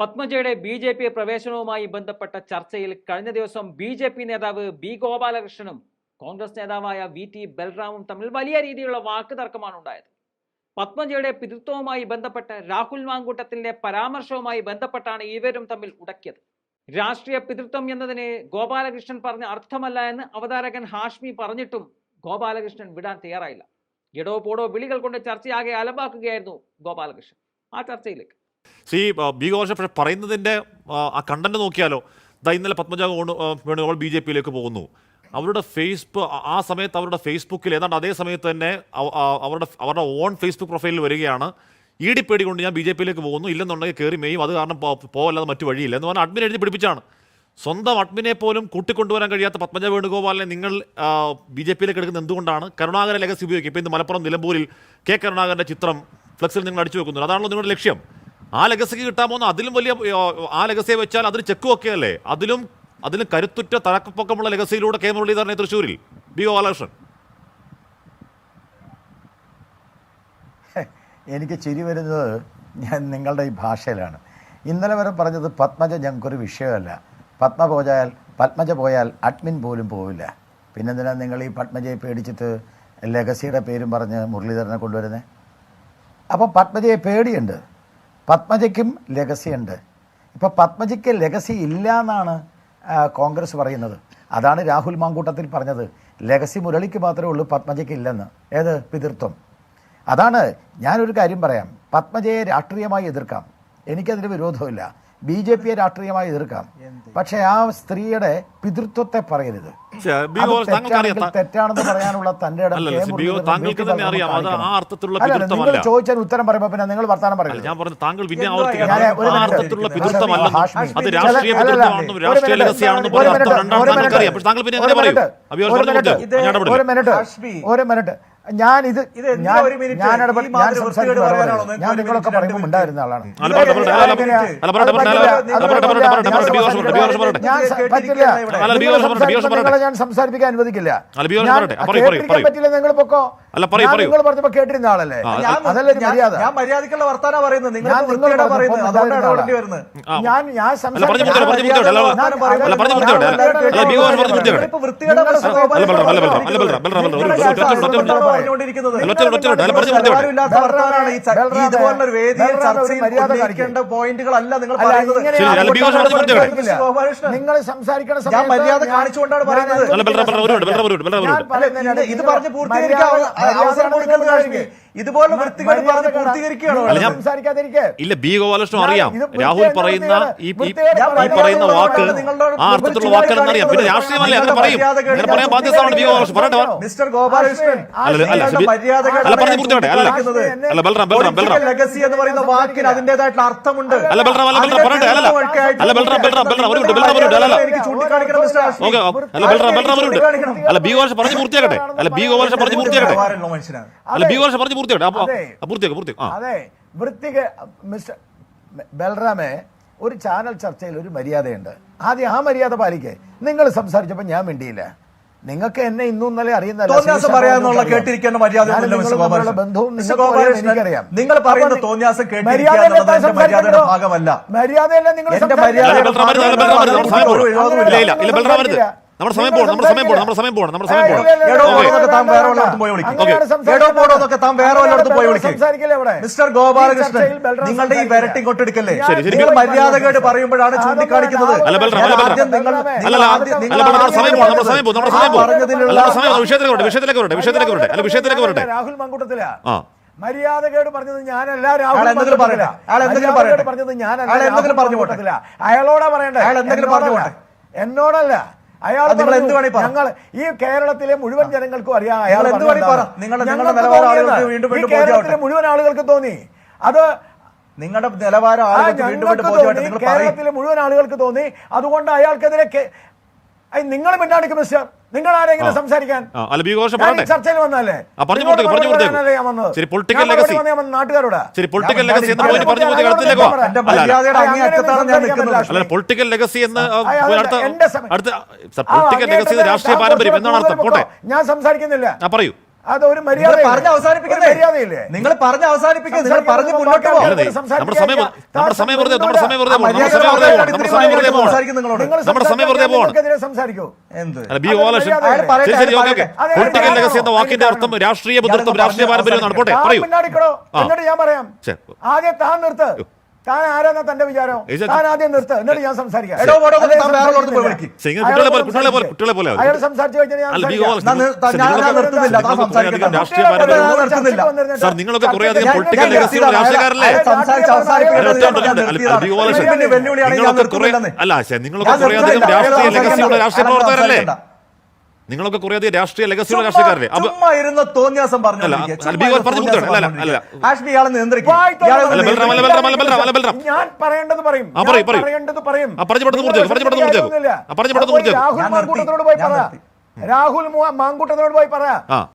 പത്മജയുടെ B J P പ്രവേശനവുമായി ബന്ധപ്പെട്ട ചർച്ചയിൽ കഴിഞ്ഞ ദിവസം ബി ജെ പി നേതാവ് ബി ഗോപാലകൃഷ്ണനും കോൺഗ്രസ് നേതാവായ വി ടി ബൽറാമും തമ്മിൽ വലിയ രീതിയിലുള്ള വാക്ക് തർക്കമാണ് ഉണ്ടായത്. പത്മജയുടെ പിതൃത്വവുമായി ബന്ധപ്പെട്ട് രാഹുൽ മാങ്കൂട്ടത്തിന്റെ പരാമർശവുമായി ബന്ധപ്പെട്ടാണ് ഇരുവരും തമ്മിൽ ഉടക്കിയത്. രാഷ്ട്രീയ പിതൃത്വം എന്നതിന് ഗോപാലകൃഷ്ണൻ പറഞ്ഞ അർത്ഥമല്ല എന്ന് അവതാരകൻ ഹാഷ്മി പറഞ്ഞിട്ടും ഗോപാലകൃഷ്ണൻ വിടാൻ തയ്യാറായില്ല. എടോ പോടോ വിളികൾ കൊണ്ട് ചർച്ചയാകെ അലമ്പാക്കുകയായിരുന്നു ഗോപാലകൃഷ്ണൻ. ആ ചർച്ചയിലേക്ക്. ആ, ബി പക്ഷേ പറയുന്നതിന്റെ ആ, കണ്ടന്റ് നോക്കിയാലോ ദാ ഇന്നലെ പത്മജ വേണുഗോപാൽ ബി ജെ പിയിലേക്ക് പോകുന്നു. അവരുടെ ഫേസ്ബുക്ക് ആ സമയത്ത് അവരുടെ ഫേസ്ബുക്കിൽ ഏതാണ്ട് അതേ സമയത്ത് തന്നെ അവ- അവരുടെ അവരുടെ ഓൺ ഫേസ്ബുക്ക് പ്രൊഫൈലിൽ വരികയാണ്. ഇ ഡി പേടി കൊണ്ട് ഞാൻ ബി ജെ പിയിലേക്ക് പോകുന്നു. ഇല്ലെന്നുണ്ടെങ്കിൽ കയറി മെയ്യും. അത് കാരണം പോകല്ലാതെ മറ്റു വഴിയില്ല. എന്ന് പറഞ്ഞാൽ അഡ്മിൻ എഴുതി പിടിപ്പിച്ചാണ്. സ്വന്തം അഡ്മിനെ പോലും കൂട്ടിക്കൊണ്ടുവരാൻ കഴിയാത്ത പത്മജ വേണുഗോപാലിനെ നിങ്ങൾ ബി ജെ പിയിലേക്ക് എടുക്കുന്നത് എന്തുകൊണ്ടാണ്? കരുണാകരൻ ലെഗസി ഉപയോഗിക്കും. ഇപ്പോൾ ഇന്ന് മലപ്പുറം നിലമ്പൂരിൽ കെ കരുണാകരന്റെ ചിത്രം ഫ്ലെക്സിൽ നിങ്ങൾ അടിച്ചു വെക്കുന്നുണ്ട് അതാണല്ലോ നിങ്ങളുടെ ലക്ഷ്യം. ആ ലെഗസിക്ക് കിട്ടാൻ പോകുന്ന അതിലും വലിയ ആ, ലഗസിയെ വെച്ചാൽ അതിന് ചെക്ക് അല്ലേ അതിലും അതിലും കരുത്തുറ്റ തഴക്കപ്പൊക്കമുള്ള ലഗസിയിലൂടെ കെ മുരളീധരനെ തൃശ്ശൂരിൽ. ബി ഗോപാലകൃഷ്ണൻ എനിക്ക് ചിരി വരുന്നത് ഞാൻ നിങ്ങളുടെ ഈ ഭാഷയിലാണ്. ഇന്നലെ വരെ പറഞ്ഞത് പത്മജ ഞങ്ങൾക്കൊരു വിഷയമല്ല. പത്മ പോയാൽ പത്മജ പോയാൽ അഡ്മിൻ പോലും പോവില്ല. പിന്നെന്തിനാ നിങ്ങൾ ഈ പത്മജയെ പേടിച്ചിട്ട് ലഗസിയുടെ പേരും പറഞ്ഞ് മുരളീധരനെ കൊണ്ടുവരുന്നത് അപ്പോൾ പത്മജയെ പേടിയുണ്ട്. പത്മജയ്ക്കും ലെഗസി ഉണ്ട് ഇപ്പോൾ പത്മജയ്ക്ക് ലെഗസി ഇല്ല എന്നാണ് കോൺഗ്രസ് പറയുന്നത്. അതാണ് രാഹുൽ മാങ്കൂട്ടത്തിൽ പറഞ്ഞത്. ലെഗസി മുരളിക്ക് മാത്രമേ ഉള്ളൂ പത്മജയ്ക്ക് ഇല്ലെന്ന്. ഏത്? പിതൃത്വം. അതാണ് ഞാനൊരു കാര്യം പറയാം. പത്മജയെ രാഷ്ട്രീയമായി എതിർക്കാം. എനിക്കതിന് വിരോധമില്ല. ബി ജെ പിയെ രാഷ്ട്രീയമായി എതിർക്കാം. പക്ഷെ ആ സ്ത്രീയുടെ പിതൃത്വത്തെ പറയരുത്. തെറ്റാണെന്ന് പറയാനുള്ള തന്റെ ഇടം. നിങ്ങൾ ചോദിച്ചാൽ ഉത്തരം പറയുമ്പോ പിന്നെ നിങ്ങൾ വർത്താനം പറയുന്നത് ഞാൻ പറഞ്ഞു താങ്കൾ പിന്നെ ഒരു മിനിറ്റ്. ഒരു മിനിറ്റ്, ഞാൻ ഇത് ഞാൻ ഒരു മിനിറ്റ്? ഞാൻ സംസാരിക്കുന്ന ഞാൻ നിങ്ങളൊക്കെ പറയുമ്പോൾ ഉണ്ടായിരുന്ന ആളാണ്. നിങ്ങളെ ഞാൻ സംസാരിപ്പിക്കാൻ അനുവദിക്കില്ല. പറ്റില്ല നിങ്ങൾ പൊക്കോ? നിങ്ങൾ പറഞ്ഞപ്പോ കേട്ടിരുന്ന ആളല്ലേ? ഞാൻ അതല്ലേ മര്യാദ? ഞാൻ മര്യാദക്കുള്ള വർത്താന പറയുന്നത്. ഞാൻ. ഞാൻ ഞാൻ ഒരു വേദിയിൽ ചർച്ചയിൽ ഉന്നയിക്കേണ്ട പോയിന്റുകളല്ല നിങ്ങൾ നിങ്ങൾ സംസാരിക്കണം ഞാൻ മര്യാദ കാണിച്ചുകൊണ്ടാണ് പറയുന്നത്. ഇത് പറഞ്ഞ് പൂർത്തീകരിക്കാൻ അവസരം കൊടുക്കുന്നത്. ഇതുപോലെ വൃത്തികേട് പറഞ്ഞ് പൂർത്തീകരിക്കുകയാണ് ഇല്ല ബി ഗോപാലകൃഷ്ണൻ അറിയാം. രാഹുൽ പറയുന്ന ഈ പറയുന്ന വാക്ക് ആ അർത്ഥത്തിലുള്ള വാക്കാണെന്ന് അറിയാം പിന്നെ രാഷ്ട്രീയമല്ലേ? അങ്ങനെ പറയും. അങ്ങനെ പറയാൻ ബാധ്യതയാണ് ബി ഗോപാലകൃഷ്ണൻ പറയട്ടെ. മിസ്റ്റർ ഗോപാലകൃഷ്ണൻ അല്ല, അല്ല, പറഞ്ഞു പൂർത്തിയാക്കട്ടെ. അല്ല. അല്ല ബൽറാം ബൽറാം ബൽറാം. ലെഗസി എന്ന് പറയുന്ന വാക്കിന് അതിന്റേതായിട്ടുള്ള അർത്ഥമുണ്ട്. അല്ല ബൽറാം അല്ല ബൽറാം പറയട്ടെ അല്ല അല്ല. ബൽറാം ബൽറാം ബൽറാം ഒരു ബൽറാം ഒരു അല്ല. ഓക്കെ അല്ല ബൽറാം ബൽറാം ഒരു അല്ല ബി ഗോപാലകൃഷ്ണൻ പറഞ്ഞു പൂർത്തിയാക്കട്ടെ. അല്ല ബി ഗോപാലകൃഷ്ണൻ പറഞ്ഞു പൂർത്തിയാക്കട്ടെ. അല്ല ബി ഗോപാലകൃഷ്ണൻ പറഞ്ഞു പൂർത്തിയാക്കട്ടെ അതെ. വൃത്തിക മിസ്റ്റർ ബൽറാമെ ഒരു ചാനൽ ചർച്ചയിൽ ഒരു മര്യാദയുണ്ട്. ആദ്യം ആ മര്യാദ പാലിക്കേ. നിങ്ങൾ സംസാരിച്ചപ്പോൾ ഞാൻ മിണ്ടിയില്ല. നിങ്ങൾക്ക് എന്നെ ഇന്നും ഇന്നലെ അറിയുന്നില്ല. കേട്ടിരിക്കേണ്ട മര്യാദ. ബന്ധവും എനിക്കറിയാം. നിങ്ങൾ പറയുന്ന തോന്നിയാസം മര്യാദയുടെ? ഭാഗമല്ല. മര്യാദയല്ല നിങ്ങൾ നമ്മുടെ സമയം പോകണം നമ്മുടെ സമയം പോകണം നമ്മുടെ സമയം പോകണം നമ്മുടെ സമയം പോകണം എടോ താൻ വേറെ വല്ലയിടത്തും പോയി വിളിക്കും. എടോ താൻ വേറെ വല്ലയിടത്തും പോയി വിളിക്കും. സംസാരിക്കില്ല ഇവിടെ. മിസ്റ്റർ ഗോപാലകൃഷ്ണൻ നിങ്ങളുടെ ഈ. വരട്ടി ശരി. നിങ്ങൾ മര്യാദകേട് പറയുമ്പോഴാണ് ചൂണ്ടിക്കാണിക്കുന്നത് വിഷയത്തിലേക്ക് വരട്ടെ വിഷയത്തിലേക്ക് വരട്ടെ വിഷയത്തിലേക്ക് വരട്ടെ അല്ല വിഷയത്തിലേക്ക് വരട്ടെ രാഹുൽ മങ്കുട്ടത്തിലാ മര്യാദകേട് പറഞ്ഞത് ഞാനല്ല രാഹുൽ. പറഞ്ഞത് ഞാനല്ല എന്തെങ്കിലും പറഞ്ഞു പോട്ടെ. മങ്കുട്ടത്തിലാ. അയാളോടാ പറയണ്ടേ എന്തെങ്കിലും പറഞ്ഞു എന്നോടല്ല. അയാൾ നിങ്ങൾ എന്ത് വേണേ. ഞങ്ങൾ ഈ കേരളത്തിലെ മുഴുവൻ ജനങ്ങൾക്കും അറിയാം അയാൾ എന്ത് വേണേ പറ. നിങ്ങളുടെ- കേരളത്തിലെ മുഴുവൻ ആളുകൾക്ക് തോന്നി. അത് നിങ്ങളുടെ നിലവാരം കേരളത്തിലെ മുഴുവൻ ആളുകൾക്ക് തോന്നി. അതുകൊണ്ട് അയാൾക്കെതിരെ നിങ്ങൾ മിണ്ടാടിക്കും മിസ്റ്റർ. നിങ്ങൾ ആരെങ്കിലും. സംസാരിക്കാൻ? ചർച്ചയിൽ വന്നല്ലേ പൊളിറ്റിക്കൽ ലെഗസി എന്ന് രാഷ്ട്രീയ പാരമ്പര്യം എന്നാണ് അർത്ഥം. പോട്ടെ. ഞാൻ സംസാരിക്കുന്നില്ല. പറയൂ. അത് ഒരു മര്യാദ പറഞ്ഞ് അവസാനിപ്പിക്കുന്ന. മര്യാദയില്ലേ? നിങ്ങൾ പറഞ്ഞ് അവസാനിപ്പിക്കുന്നത് നിങ്ങൾ പറഞ്ഞ് മുന്നോട്ട് പോകും. വാക്കിന്റെ അർത്ഥം രാഷ്ട്രീയ രാഷ്ട്രീയ പറയൂ. ഞാൻ പറയാം. ആദ്യം താൻ നിർത്ത്. താൻ ആരാന്നാ തന്റെ വിചാരം ആദ്യം നിർത്ത് എന്നിട്ട് ഞാൻ സംസാരിക്കാം അയാൾ സംസാരിച്ചു കഴിഞ്ഞാൽ നിങ്ങളൊക്കെ കുറെ അധികം പൊളിറ്റിക്കൽ അല്ല നിങ്ങളൊക്കെ കുറെ അധികം രാഷ്ട്രീയ രാഷ്ട്രീയ പ്രവർത്തകരല്ലേ നിങ്ങളൊക്കെ കുറേ അധികം രാഷ്ട്രീയ ലഗസിയുള്ള രാഷ്ട്രീയക്കാരല്ലേ? പറയും. പറയും രാഹുൽ മാങ്കൂട്ടത്തിനോട് പോയി പറ. രാഹുൽ മാങ്കൂട്ടത്തിനോട് പോയി പറ.